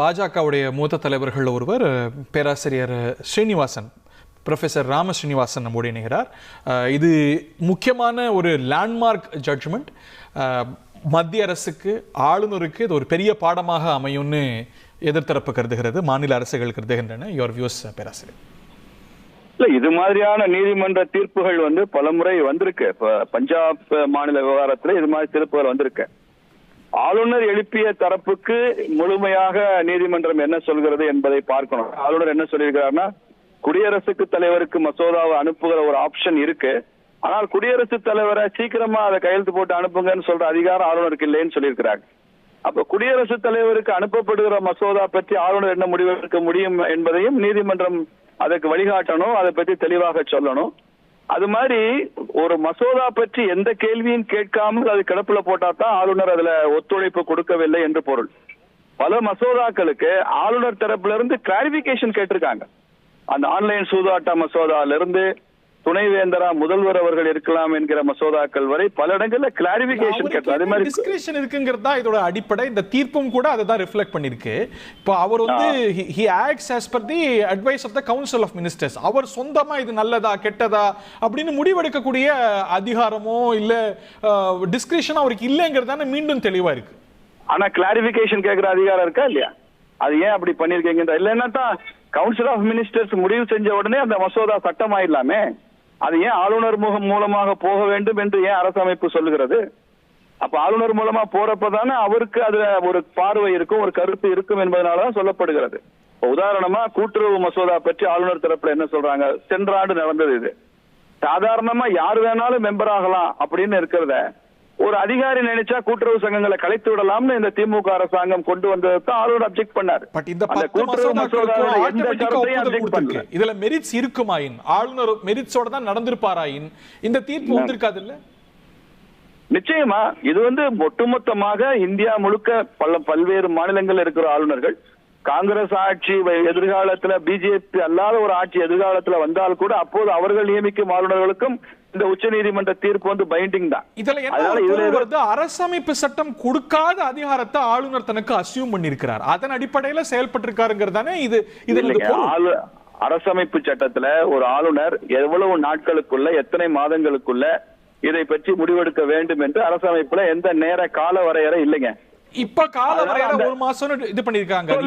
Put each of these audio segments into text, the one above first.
பாஜகவுடைய மூத்த தலைவர்கள் ஒருவர் பேராசிரியர் ஸ்ரீனிவாசன் ப்ரொஃபஸர் ராம ஸ்ரீனிவாசன் நம்முடைய இணைகிறார் இது முக்கியமான ஒரு லேண்ட்மார்க் ஜட்ஜ்மெண்ட் மத்திய அரசுக்கு ஆளுநருக்கு இது ஒரு பெரிய பாடமாக அமையும்னு எதிர்த்தரப்பு கருதுகிறது மாநில அரசுகள் கருதுகின்றன. யுவர் வியூஸ் பேராசிரியர். இல்ல இது மாதிரியான நீதிமன்ற தீர்ப்புகள் வந்து பலமுறை வந்திருக்கு. இப்ப பஞ்சாப் மாநில விவகாரத்துல இது மாதிரி தீர்ப்புகள் வந்திருக்கு. ஆளுநர் எழுப்பிய தரப்புக்கு முழுமையாக நீதிமன்றம் என்ன சொல்கிறது என்பதை பார்க்கணும். ஆளுநர் என்ன சொல்லியிருக்கிறார்னா குடியரசுக்கு தலைவருக்கு மசோதாவை அனுப்புகிற ஒரு ஆப்ஷன் இருக்கு. ஆனால் குடியரசுத் தலைவரை சீக்கிரமா அதை கையெழுத்து போட்டு அனுப்புங்கன்னு சொல்ற அதிகாரம் ஆளுநருக்கு இல்லைன்னு சொல்லியிருக்கிறாங்க. அப்ப குடியரசுத் தலைவருக்கு அனுப்பப்படுகிற மசோதா பற்றி ஆளுநர் என்ன முடிவெடுக்க முடியும் என்பதையும் நீதிமன்றம் அதற்கு வழிகாட்டணும். அதை பற்றி தெளிவாக சொல்லணும். அது மாதிரி ஒரு மசோதா பற்றி எந்த கேள்வியும் கேட்காமல் அது கிடப்புல போட்டா தான் ஆளுநர் அதுல ஒத்துழைப்பு கொடுக்கவில்லை என்று பொருள். பல மசோதாக்களுக்கு ஆளுநர் தரப்புல இருந்து கிளாரிபிகேஷன் கேட்டிருக்காங்க. அந்த ஆன்லைன் சூதாட்ட மசோதால இருந்து துணைவேந்தரா முதல்வர் அவர்கள் இருக்கலாம் என்கிற மசோதாக்கள் வரை பல இடங்கள்ல கிளாரிபிகேஷன் கேட்டோம் அதே மாதிரி டிஸ்கிரிப்ஷன் இருக்குங்கிறது தான் இதோட அடிப்படை. இந்த தீர்ப்பும் கூட அதை தான் ரிஃப்ளெக்ட் பண்ணிருக்கு இப்போ அவர் வந்து he acts as per the advice of the council of ministers அவர் சொந்தமா இது நல்லதா கெட்டதா அப்படின்னு முடிவெடுக்கக்கூடிய அதிகாரமோ இல்ல டிஸ்கிரிப்ஷன் அவருக்கு இல்லைங்கிறது தானே மீண்டும் தெளிவா இருக்கு. ஆனா கிளாரிபிகேஷன் கேட்கிற அதிகாரம் இருக்கா இல்லையா? அது ஏன் அப்படி பண்ணிருக்கீங்க இல்லைன்னா தான் கவுன்சில் ஆஃப் மினிஸ்டர்ஸ் முடிவு செஞ்ச உடனே அந்த மசோதா சட்டமாயிடலாமே. அது ஏன் ஆளுநர் முகம் மூலமாக போக வேண்டும் என்று ஏன் அரசமைப்பு சொல்லுகிறது? அப்ப ஆளுநர் மூலமா போறப்ப தானே அவருக்கு அதுல ஒரு பார்வை இருக்கும் ஒரு கருத்து இருக்கும் என்பதனாலதான் சொல்லப்படுகிறது. உதாரணமா கூட்டுறவு மசோதா பற்றி ஆளுநர் தரப்புல என்ன சொல்றாங்க? சென்ற ஆண்டு நடந்தது இது. சாதாரணமா யார் வேணாலும் மெம்பர் ஆகலாம் அப்படின்னு இருக்கிறத ஒரு அதிகாரி நினைச்சா கூட்டுறவு சங்கங்களை கலைத்து விடலாம்னு இந்த திமுக அரசாங்கம் கொண்டு வந்ததை தான் அப்செக்ட் பண்ணாரு. பட் இந்த கூட்டுறவு மசோதாவோட இதுல மெரிட்ஸ் இருக்குமாயின்? ஆளுநர் மெரிட்ஸோட தான் நடந்திருப்பாராயின் இந்த தீர்ப்பு வந்திருக்காது இல்ல? நிச்சயமா. இது வந்து ஒட்டுமொத்தமாக இந்தியா முழுக்க பல பல்வேறு மாநிலங்கள் இருக்கிற ஆளுநர்கள் காங்கிரஸ் ஆட்சி எதிர்காலத்துல பிஜேபி அல்லாத ஒரு ஆட்சி எதிர்காலத்துல வந்தால் கூட அப்போது அவர்கள் நியமிக்கும் ஆளுநர்களுக்கும் இந்த உச்சநீதிமன்ற தீர்ப்பு வந்து பைண்டிங் தான். இதுல என்ன வருது? அரசமைப்பு சட்டம் கொடுக்காத அதிகாரத்தை ஆளுநர் தனக்கு அசியூம் பண்ணியிருக்கிறார். அதன் அடிப்படையில செயல்பட்டிருக்காருங்கிறது தானே இது இது அரசமைப்பு சட்டத்துல ஒரு ஆளுநர் எவ்வளவு நாட்களுக்குள்ள எத்தனை மாதங்களுக்குள்ள இதை பற்றி முடிவெடுக்க வேண்டும் என்று அரசமைப்புல எந்த நேர கால வரையறை இல்லைங்க. இப்ப கால ஒரு மாசம் இது பண்ணிருக்காங்க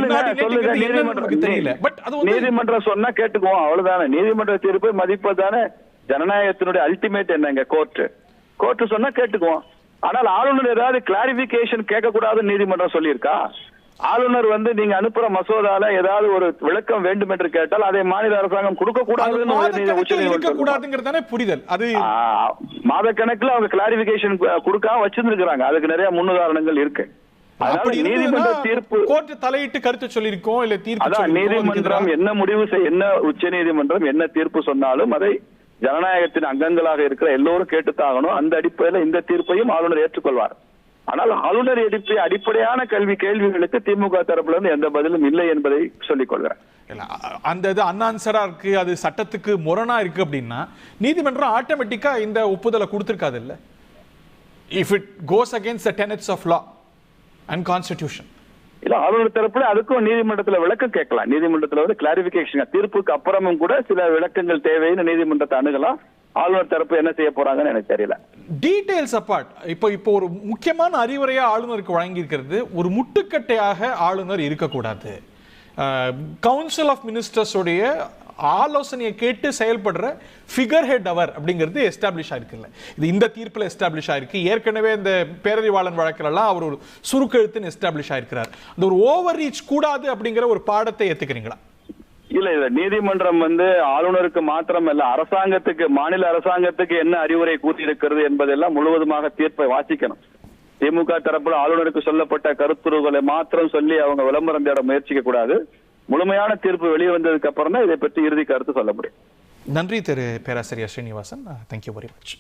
நீதிமன்றம் தெரியல. பட் அது நீதிமன்றம் சொன்னா கேட்டுக்குவோம் அவ்வளவுதானே. நீதிமன்ற தீர்ப்பை மதிப்பதானே ஜனநாயகத்தினுடைய அல்டிமேட் என்னங்க கோர்ட் கோர்ட் சொன்னா கேட்டுக்குவோம். ஆனால் ஆளுநர் ஏதாவது கிளாரிபிகேஷன் கேட்க கூடாதுன்னு நீதிமன்றம் சொல்லியிருக்கா? ஆளுநர் வந்து நீங்க அனுப்புற மசோதால ஏதாவது ஒரு விளக்கம் வேண்டும் என்று கேட்டால் அதை மாநில அரசாங்கம் கொடுக்க கூடாதுன்னு தானே புரிதல். அது மாத கணக்குல அவங்க கிளாரிபிகேஷன் கொடுக்காம வச்சிருந்திருக்கிறாங்க. அதுக்கு நிறைய முன்னுதாரணங்கள் இருக்கு. கோர்ட் தலையிட்டு கருத்து சொல்லியிருக்கோம் இல்ல தீர்ப்பு நீதிமன்றம் என்ன முடிவு என்ன உச்ச நீதிமன்றம் என்ன தீர்ப்பு சொன்னாலும் அதை ஜனநாயகத்தின் அங்கங்களாக இருக்கிற எல்லோரும் கேட்டுத்தாகணும். அந்த அடிப்படையில் இந்த தீர்ப்பையும் ஆளுநர் ஏற்றுக்கொள்வார். ஆனால் ஆளுநர் எழுப்பிய அடிப்படையான கல்வி கேள்விகளுக்கு திமுக தரப்புல இருந்து எந்த பதிலும் இல்லை என்பதை சொல்லிக் கொள்கிறேன். அந்த இது அன்ஆன்சரா இருக்கு அது சட்டத்துக்கு முரணா இருக்கு அப்படின்னா நீதிமன்றம் ஆட்டோமேட்டிக்கா இந்த ஒப்புதலை கொடுத்திருக்காது இல்ல? If it goes against tenets of law and constitution இல்ல ஆளுநர் தரப்புல அதுக்கும் நீதிமன்றத்துல விளக்கம் கேட்கலாம். நீதிமன்றத்துல வந்து கிளாரிபிகேஷன் தீர்ப்புக்கு அப்புறமும் கூட சில விளக்கங்கள் தேவைன்னு நீதிமன்றத்தை அணுகலாம். ஆளுநர் தரப்பு என்ன செய்ய போறாங்கன்னு எனக்கு தெரியல. டீடைல்ஸ் அப்பார்ட் இப்போ இப்போ ஒரு முக்கியமான அறிவுரையா ஆளுநருக்கு வழங்கியிருக்கிறது. ஒரு முட்டுக்கட்டையாக ஆளுநர் இருக்கக்கூடாது. கவுன்சில் ஆஃப் மினிஸ்டர்ஸோடைய ஆலோசனையை கேட்டு செயல்படுற ஃபிகர் ஹெட் அவர் அப்படிங்கிறது எஸ்டாப்ளிஷ் ஆயிருக்குல்ல இது இந்த தீர்ப்பில் எஸ்டாப்ளிஷ் ஆயிருக்கு. ஏற்கனவே இந்த பேரறிவாளன் வழக்கிலலாம் அவர் ஒரு சுருக்கெழுத்துன்னு எஸ்டாப்ளிஷ் ஆயிருக்கிறார். அந்த ஒரு ஓவர் ரீச் கூடாது அப்படிங்கிற ஒரு பாடத்தை ஏத்துக்கிறீங்களா? இல்ல இல்ல. நீதிமன்றம் வந்து ஆளுநருக்கு மாத்திரம் அல்ல அரசாங்கத்துக்கு மாநில அரசாங்கத்துக்கு என்ன அறிவுரை கூறியிருக்கிறது என்பதெல்லாம் முழுவதுமாக தீர்ப்பை வாசிக்கணும். திமுக தரப்புல ஆளுநருக்கு சொல்லப்பட்ட கருத்துருகளை மாத்திரம் சொல்லி அவங்க விளம்பரம் தேட முயற்சிக்க கூடாது. முழுமையான தீர்ப்பு வெளியே வந்ததுக்கு அப்புறம் தான் இதை பற்றி இறுதி கருத்து சொல்ல முடியும் நன்றி திரு பேராசிரியர் ஸ்ரீனிவாசன். Thank you very much